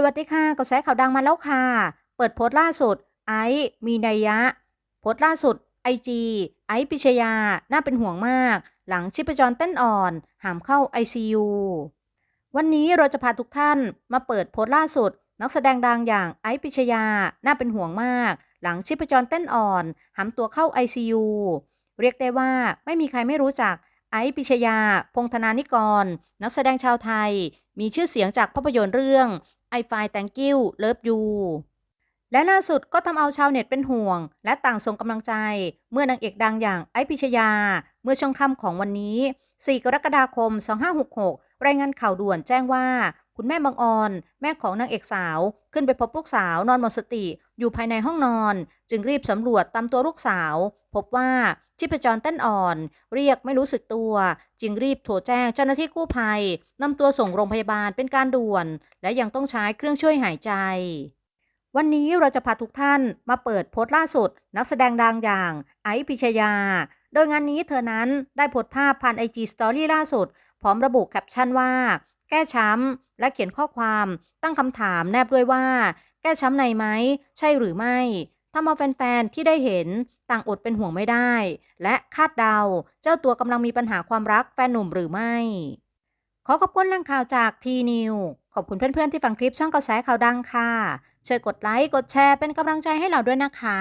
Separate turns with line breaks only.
สวัสดีค่ะกระแสข่าวดังมาแล้วค่ะ เปิดโพสต์ล่าสุด ไอซ์มีนัยยะ โพสต์ล่าสุดไอจีไอซ์ปิชยา น่าเป็นห่วงมาก หลังชีพจรเต้นอ่อน หามเข้า ICU วันนี้เราจะพาทุกท่านมาเปิดโพสต์ล่าสุด นักแสดงดังอย่างไอซ์ปิชยา น่าเป็นห่วงมาก หลังชีพจรเต้นอ่อน หามตัวเข้า ICU เรียกได้ว่าไม่มีใครไม่รู้จักไอซ์ปิชยา พงธนานิกร นักแสดงชาวไทย มีชื่อเสียงจากภาพยนตร์เรื่อง I Find Thank You Love You และล่าสุดก็ทำเอาชาวเน็ตเป็นห่วง และต่างส่งกำลังใจ เมื่อนางเอกดังอย่างไอพิชยา เมื่อช่วงค่ำของวันนี้ 4 กรกฎาคม 2566 รายงานข่าวด่วนแจ้งว่า คุณแม่บางออน แม่ของนางเอกสาว ขึ้นไปพบลูกสาวนอนหมดสติ อยู่ภายในห้องนอน จึงรีบสำรวจตามตัวลูกสาว พบว่าชีพจรเต้นอ่อน เรียกไม่รู้สึกตัว จึงรีบโทรแจ้งเจ้าหน้าที่กู้ภัยนำตัวส่งโรงพยาบาลเป็นการด่วน และยังต้องใช้เครื่องช่วยหายใจ วันนี้เราจะพาทุกท่านมาเปิดโพสต์ล่าสุด นักแสดงดังอย่าง ไอซ์พิชยา โดยงานนี้เธอนั้นได้โพสต์ภาพผ่านไอจีสตอรี่ล่าสุดพร้อมระบุแคปชั่นว่า แก้ช้ำ และเขียนข้อความตั้งคำถามแนบด้วยว่า แก้ช้ำในไหม ใช่หรือไม่ทำเอาแฟนๆ ที่ได้เห็นต่างอดเป็นห่วงไม่ได้ และคาดเดา เจ้าตัวกำลังมีปัญหาความรักแฟนหนุ่มหรือไม่ ขอขอบคุณแหล่งข่าวจากทีนิวขอบคุณเพื่อนๆ ที่ฟังคลิปช่องกระแสข่าวดังค่ะ ช่วยกดไลค์ กดแชร์เป็นกำลังใจให้เราด้วยนะคะ